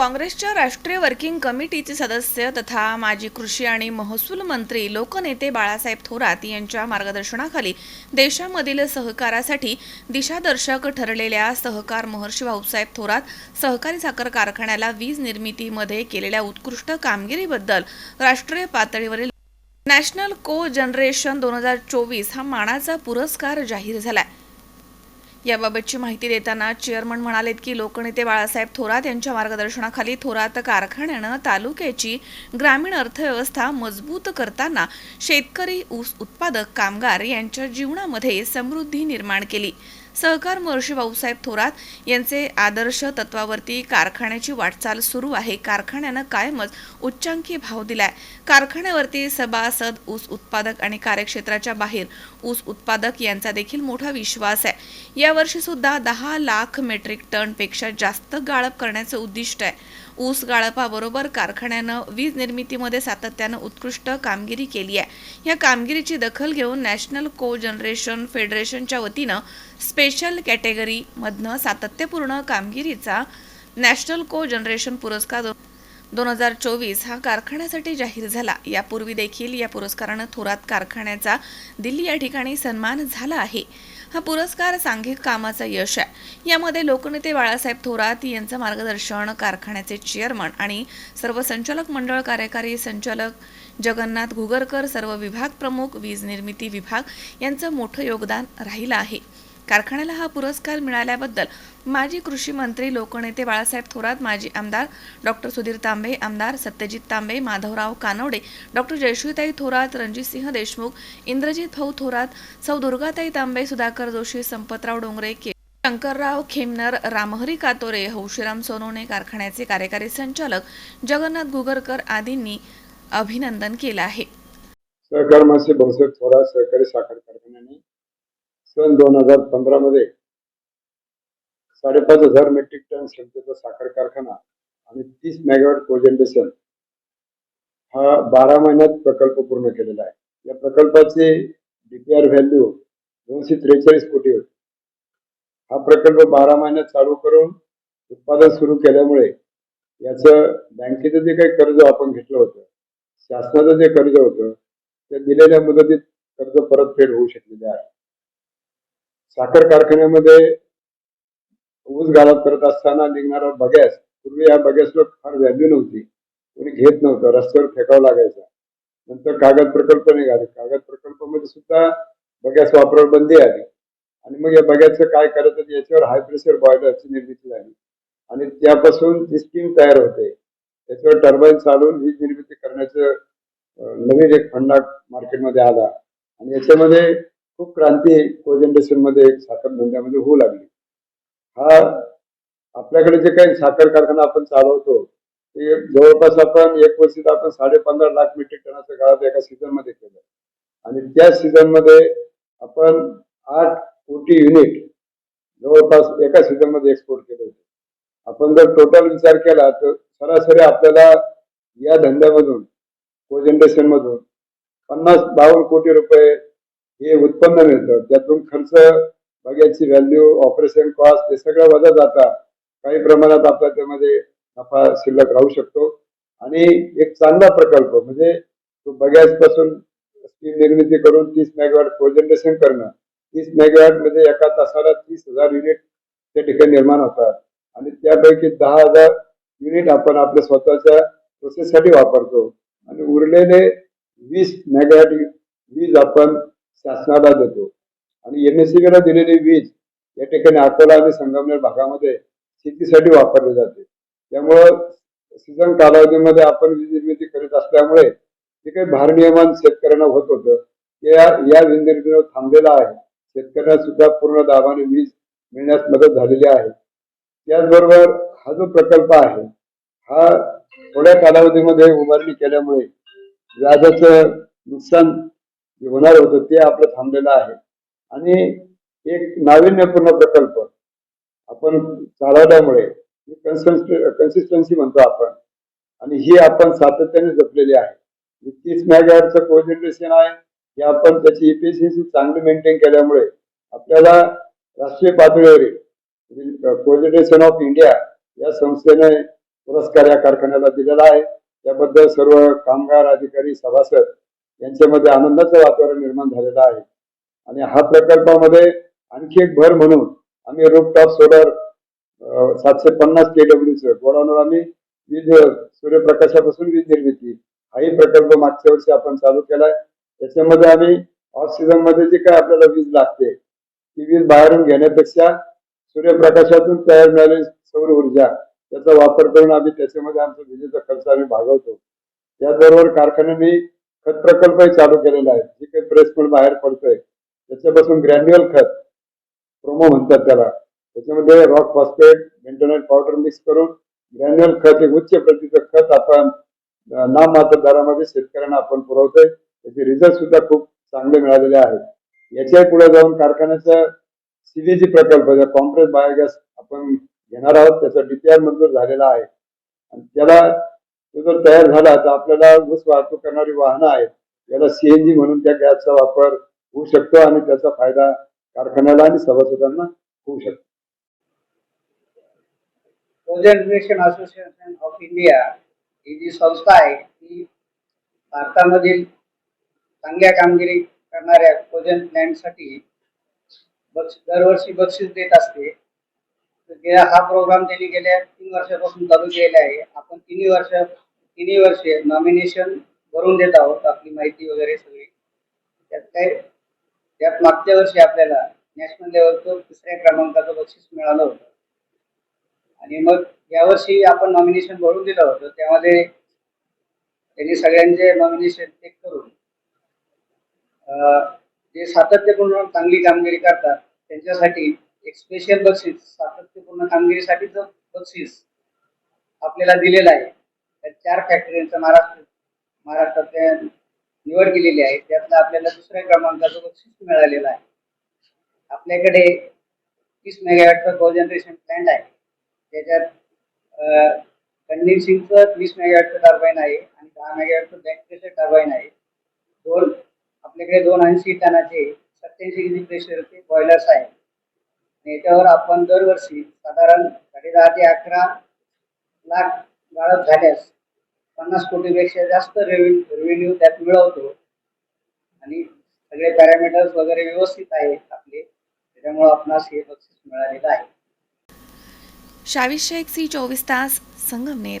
काँग्रेसच्या राष्ट्रीय वर्किंग कमिटीचे सदस्य तथा माजी कृषी आणि महसूल मंत्री लोकनेते बाळासाहेब थोरात यांच्या मार्गदर्शनाखाली देशामधील सहकारासाठी दिशादर्शक ठरलेल्या सहकार महर्षी भाऊसाहेब थोरात सहकारी साखर कारखान्याला वीज निर्मितीमध्ये केलेल्या उत्कृष्ट कामगिरीबद्दल राष्ट्रीय पातळीवरील नॅशनल को जनरेशन दोन हजार चोवीस हा मानाचा पुरस्कार जाहीर झाला आहे याबाबतची माहिती देताना चेअरमन म्हणालेत की लोकनेते बाळासाहेब थोरात यांच्या मार्गदर्शनाखाली थोरात कारखान्यानं तालुक्याची ग्रामीण अर्थव्यवस्था मजबूत करताना शेतकरी ऊस उत्पादक कामगार यांच्या जीवनामध्ये समृद्धी निर्माण केली. सहकार महर्षी भाऊसाहेब थोरात यांचे आदर्श तत्वावरती कारखान्याची वाटचाल सुरू आहे. कारखान्यानं कायमच उच्चांकी भाव दिलाय. कारखान्यावरती सभासद ऊस उत्पादक आणि कार्यक्षेत्राच्या बाहेर ऊस उत्पादक यांचा देखील मोठा विश्वास आहे. यावर्षी सुद्धा दहा लाख मेट्रिक टनपेक्षा जास्त गाळप करण्याचं उद्दिष्ट आहे. ऊस गाळपाबरोबर कारखान्यानं वीज निर्मितीमध्ये सातत्यानं उत्कृष्ट कामगिरी केली आहे. या कामगिरीची दखल घेऊन नॅशनल को जनरेशन फेडरेशनच्या वतीनं स्पेशल कॅटेगरीमधनं सातत्यपूर्ण कामगिरीचा नॅशनल को जनरेशन पुरस्कार दोन हजार चोवीस हा कारखान्यासाठी जाहीर झाला. यापूर्वी देखील या पुरस्कारानं थोरात कारखान्याचा दिल्ली या ठिकाणी सन्मान झाला आहे. हा पुरस्कार सांघिक कामाचं यश आहे. यामध्ये लोकनेते बाळासाहेब थोरात यांचं मार्गदर्शन कारखान्याचे चेअरमन आणि सर्व संचालक मंडळ कार्यकारी संचालक जगन्नाथ घुगरकर सर्व विभाग प्रमुख वीज निर्मिती विभाग यांचं मोठं योगदान राहिलं आहे. कारखान्याला हा पुरस्कार मिळाल्याबद्दल माजी कृषी मंत्री लोकनेते बाळासाहेब थोरात माजी आमदार डॉक्टर सुधीर तांबे आमदार सत्यजित तांबे माधवराव कानवडे डॉक्टर जयश्रीताई थोरात रणजितसिंह देशमुख इंद्रजित भाऊ थोरात सौ दुर्गाताई तांबे सुधाकर जोशी संपतराव डोंगरे के. शंकरराव खेमनर रामहरी कातोरे हौशीराम सोनवणे कारखान्याचे कार्यकारी संचालक जगन्नाथ गुगरकर आदींनी अभिनंदन केलं आहे. सहकार मासे बहुसेक थोरात सहकारी साखर कारखान्याने सन दोन हजार पंधरा मध्ये साडेपाच हजार मेट्रिक टन क्षमतेचा साखर कारखाना आणि तीस मेगावॅट कोजेंडेशन हा बारा महिन्यात प्रकल्प पूर्ण केलेला आहे. या प्रकल्पाचे डीपीआर व्हॅल्यू दोनशे त्रेचाळीस कोटी होते. हा प्रकल्प बारा महिन्यात चालू करून उत्पादन सुरू केल्यामुळे याचं बँकेचं जे काही कर्ज आपण घेतलं होतं शासनाचं जे कर्ज होतं त्या दिलेल्या मुदतीत कर्ज परतफेड होऊ शकलेले आहे. साखर कारखान्यामध्ये ऊस गाळप करत असताना निघणारा बगॅस पूर्वी या बगॅसला फार व्हॅल्यू नव्हती. कोणी घेत नव्हतं रस्त्यावर फेकावं लागायचा. नंतर कागद प्रकल्प निघाले. कागद प्रकल्पामध्ये सुद्धा बगॅस वापरावर बंदी आली. आणि मग या बगॅसचं काय करायचं याच्यावर हाय प्रेशर बॉयलरची निर्मिती झाली. आणि त्यापासून जी स्कीम तयार होते त्याच्यावर टर्बाईन चालवून वीज निर्मिती करण्याचं नवीन एक फंडा मार्केटमध्ये आला. आणि याच्यामध्ये खूप क्रांती कोजंडेशनमध्ये साखर धंद्यामध्ये होऊ लागली. हा आपल्याकडे जे काही साखर कारखाना आपण चालवतो ते जवळपास आपण एक वर्षात आपण साडे पंधरा लाख मेट्रिक टनाचं गाळप एका सीझनमध्ये केलं आणि त्या सीझनमध्ये आपण आठ कोटी युनिट जवळपास एका सीझनमध्ये एक्सपोर्ट केले होते. आपण जर टोटल विचार केला तर सरासरी आपल्याला या धंद्यामधून कोजंडेशन मधून पन्नास बावन्न कोटी रुपये हे उत्पन्न मिळतं. त्यातून खर्च बघ्याची व्हॅल्यू ऑपरेशन कॉस्ट हे सगळं वजा जाता. काही प्रमाणात आपला त्यामध्ये नफा शिल्लक राहू शकतो. आणि एक चांगला प्रकल्प म्हणजे तो बगॅसपासून स्टीम निर्मिती करून तीस मेगावॅट कोजंडेशन करणं. तीस मेगावॅटमध्ये एका तासाला तीस हजार युनिट त्या ठिकाणी निर्माण होतात. आणि त्यापैकी दहा हजार युनिट आपण आपल्या स्वतःच्या प्रोसेससाठी वापरतो. आणि उरलेले वीस मेगावॅट वीज आपण शासनाला देतो. आणि एमएससीबीला दिलेली वीज या ठिकाणी अकोला आणि संगमनेर भागामध्ये शेतीसाठी वापरली जाते. त्यामुळं सीझन कालावधीमध्ये आपण वीज निर्मिती करीत असल्यामुळे जे काही भारनियमन शेतकऱ्यांना होत होतं ते या या वीज निर्मितीवर थांबलेलं आहे. शेतकऱ्यांना सुद्धा पूर्ण दाबाने वीज मिळण्यास मदत झालेली आहे. त्याचबरोबर हा जो प्रकल्प आहे हा थोड्या कालावधीमध्ये उभारणी केल्यामुळे व्याजाचं नुकसान जे होणार होतं ते आपलं थांबलेलं आहे. आणि एक नाविन्यपूर्ण प्रकल्प आपण चालवल्यामुळे कन्सिस्टन्सी म्हणतो आपण. आणि ही आपण सातत्याने जपलेली आहे. तीस मेगावॅटचं कोजनरेशन आहे. हे आपण त्याची इफिशियन्सी चांगली मेंटेन केल्यामुळे आपल्याला राष्ट्रीय पातळीवरील कोजनरेशन ऑफ इंडिया या संस्थेने पुरस्कार या कारखान्याला दिलेला आहे. त्याबद्दल सर्व कामगार अधिकारी सभासद यांच्यामध्ये आनंदाचं वातावरण निर्माण झालेलं आहे. आणि हा प्रकल्पामध्ये आणखी एक भर म्हणून आम्ही रूपटॉप सोलर सातशे पन्नास केडब्ल्यूच गोडाऊनवर आम्ही वीज सूर्यप्रकाशापासून वीज निर्मिती हाही प्रकल्प मागच्या वर्षी आपण चालू केलाय. त्याच्यामध्ये आम्ही ऑफ सीझनमध्ये जे काय आपल्याला वीज लागते ती वीज बाहेरून घेण्यापेक्षा सूर्यप्रकाशातून तयार झालेली सौर ऊर्जा त्याचा वापर करून आम्ही त्याच्यामध्ये आमचा विजेचा खर्च आम्ही भागवतो. त्याचबरोबर कारखान्यांनी खत प्रकल्पही चालू केलेला आहे. जे काही प्रेसफुल बाहेर पडतोय त्याच्यापासून ग्रॅन्युअल खत प्रोमो म्हणतात त्याला. त्याच्यामध्ये rock phosphate maintainer powder mix करून ग्रॅन्युअल खत एक उच्च प्रतीचं खत आपण नाम नाममात्र दरामध्ये शेतकऱ्यांना आपण पुरवतोय. त्याचे रिझल्ट सुद्धा खूप चांगले मिळालेले आहेत. याच्यापुढे जाऊन कारखान्याचा सीबीजी प्रकल्प कॉम्प्रेस बायोगॅस आपण घेणार आहोत त्याचा डीपीआर मंजूर झालेला आहे. आणि त्याला जर तयार झाला तर आपल्याला ऊस वाहतूक करणारी वाहनं आहेत. याला सीएनजी म्हणून त्या गॅसचा वापर होऊ शकतो आणि त्याचा फायदा कारखान्याला आणि सभासदांना होऊ शकतो. असोसिएशन ऑफ इंडिया ही जी संस्था आहे ती भारतामधील चांगल्या कामगिरी करणाऱ्या कोजन प्लॅनसाठी बक्ष दरवर्षी बक्षीस देत असते. तर हा प्रोग्राम त्यांनी गेल्या तीन वर्षापासून चालू केलेला आहे. आपण तिन्ही वर्ष तिन्ही वर्षे नॉमिनेशन भरून देत आहोत आपली माहिती वगैरे सगळी. त्यात काय त्यात मागच्या वर्षी आपल्याला नॅशनल लेवलचं तिसऱ्या क्रमांकाचं बक्षीस मिळालं होतं. आणि मग यावर्षी आपण नॉमिनेशन भरून दिलं होतं. त्यामध्ये त्यांनी सगळ्यांचे नॉमिनेशन चेक करून अं, जे सातत्यपूर्ण चांगली कामगिरी करतात त्यांच्यासाठी एक स्पेशल बक्षीस सातत्यपूर्ण कामगिरीसाठीच बक्षीस आपल्याला दिलेलं आहे. त्या चार फॅक्टरीचं महाराष्ट्र महाराष्ट्रातल्या निवड केलेली आहे. त्यातलं आपल्याला दुसऱ्या क्रमांकाचं बक्षीस मिळालेलं आहे. आपल्याकडे तीस मेगावॅटचं कोजनरेशन प्लॅन्ट आहे. त्याच्यात कंडेन्सिंगचं वीस मेगावॅटचं टर्बाईन आहे आणि दहा मेगावॅटचं बँक प्रेशर टर्बाईन आहे. दोन आपल्याकडे दोन ऐंशी टनाचे सत्याऐंशी डिग्री प्रेशरचे बॉयलर्स आहेत. याच्यावर आपण दरवर्षी साधारण साडेदहा ते अकरा लाख गाळप झाल्यास पन्नास कोटीपेक्षा जास्त रेव्हेन्यू रेव्हेन्यू त्यात मिळवतो. आणि सगळे पॅरामीटर्स वगैरे व्यवस्थित आहेत आपले. त्याच्यामुळे आपणास हे बक्षीस मिळालेलं आहे. शावीस शेख सी चोवीस तास संगमनेर.